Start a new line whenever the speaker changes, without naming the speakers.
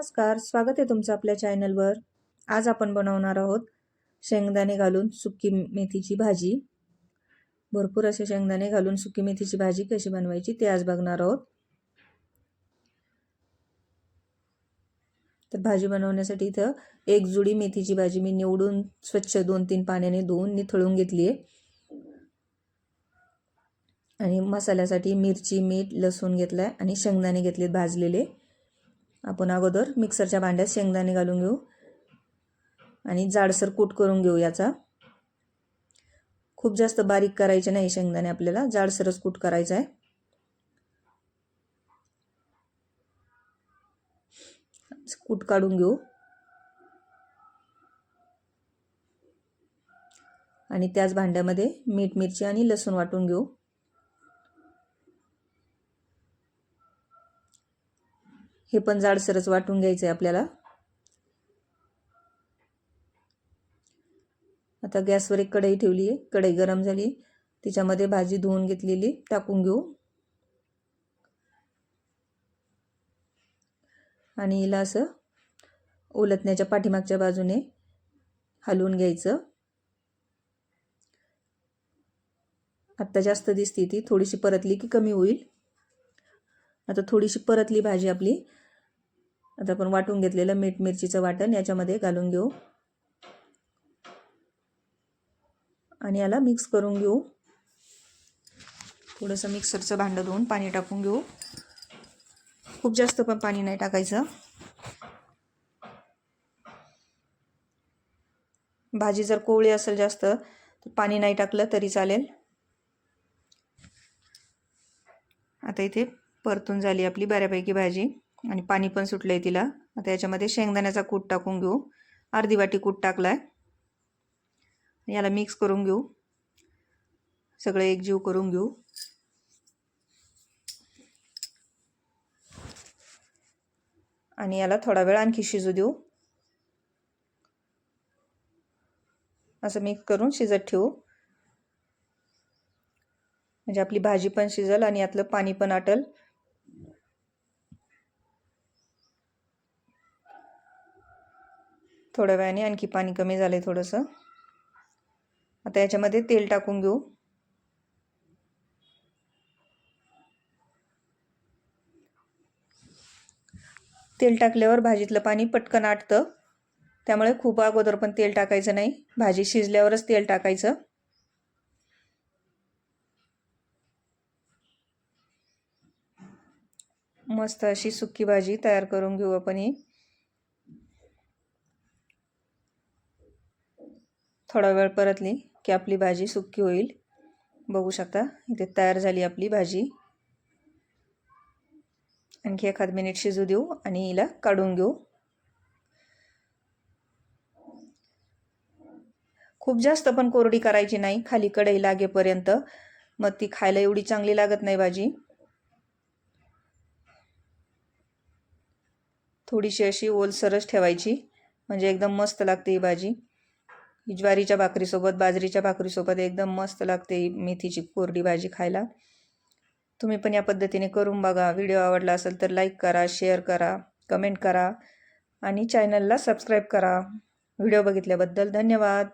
नमस्कार स्वागत आहे तुमचं आपल्या चॅनलवर. आज आपण बनवणार आहोत शेंगदाणे घालून सुकी मेथीची भाजी. भरपूर असे शेंगदाणे घालून सुकी मेथीची भाजी कशी बनवायची ते आज बघणार आहोत. तर भाजी बनवण्यासाठी इथं एक जुडी मेथीची भाजी मी निवडून स्वच्छ दोन तीन पाण्याने धुवून निथळून घेतली आहे. आणि मसाल्यासाठी मिरची मीठ लसूण घेतला आहे आणि शेंगदाणे घेतलेत भाजलेले. आपण अगोदर मिक्सरच्या भांड्यात शेंगदाणे घालून घेऊ. आणि जाडसर कूट करून घेऊ याचा. खूप जास्त बारीक करायचे नाही शेंगदाणे आपल्याला जाडसरच कूट करायचा आहे. कूट काढून घेऊ. आणि त्याच भांड्यामध्ये मीठ मिरची आणि लसूण वाटून घेऊ. हे पण जाडसरच वाटून घ्यायचं आहे आपल्याला. आता गॅसवर एक कढई ठेवली आहे कढई गरम झाली. तिच्यामध्ये भाजी धुवून घेतलेली. टाकून घेऊ. आणि हिला असं ओलतण्याच्या पाठीमागच्या बाजूने हलवून घ्यायचं. आत्ता जास्त दिसते ती. थोडीशी परतली की कमी होईल. आता थोडीशी परतली भाजी आपली. आता आपण वाटून घेतलेलं मीठ मिरचीचं वाटण याच्यामध्ये घालून घेऊ. आणि याला मिक्स करून घेऊ. थोडंसं मिक्सरचं भांडं धुवून पाणी टाकून घेऊ. खूप जास्त पण पाणी नाही टाकायचं. भाजी जर कोवळी असेल जास्त तर पाणी नाही टाकलं तरी चालेल. आता इथे परतून झाली आपली बऱ्यापैकी भाजी. आणि पाणी पण सुटलं आहे तिला. आता याच्यामध्ये शेंगदाण्याचा कूट टाकून घेऊ. अर्धी वाटी कूट टाकला आहे याला मिक्स करून घेऊ. सगळं एकजीव करून घेऊ. आणि याला थोडा वेळ आणखी शिजू देऊ. असं मिक्स करून शिजत ठेवू. म्हणजे आपली भाजी पण शिजल आणि यातलं पाणी पण आटल. थोड्या वेळाने आणखी पाणी कमी झालं आहे थोडंसं. आता याच्यामध्ये तेल टाकून घेऊ. तेल टाकल्यावर भाजीतलं पाणी पटकन आटतं. त्यामुळे खूप अगोदर पण तेल टाकायचं नाही. भाजी शिजल्यावरच तेल टाकायचं. मस्त अशी सुकी भाजी तयार करून घेऊ आपण ही. थोडा वेळ परतली की आपली भाजी सुक्की होईल. बघू शकता इथे तयार झाली आपली भाजी. आणखी एखाद मिनिट शिजू देऊ आणि हिला काढून घेऊ. खूप जास्त पण कोरडी करायची नाही खाली कढई लागेपर्यंत. मग ती खायला एवढी चांगली लागत नाही भाजी. थोडीशी अशी ओलसरच ठेवायची म्हणजे एकदम मस्त लागते ही भाजी. ज्वारीच्या भाकरीसोबत बाजरीच्या भाकरीसोबत एकदम मस्त लागते मेथीची कोरडी भाजी खायला. तुम्ही पण या पद्धतीने करून बघा. व्हिडिओ आवडला असेल तर लाईक करा शेअर करा कमेंट करा आणि चॅनलला सबस्क्राईब करा. व्हिडिओ बघितल्याबद्दल धन्यवाद.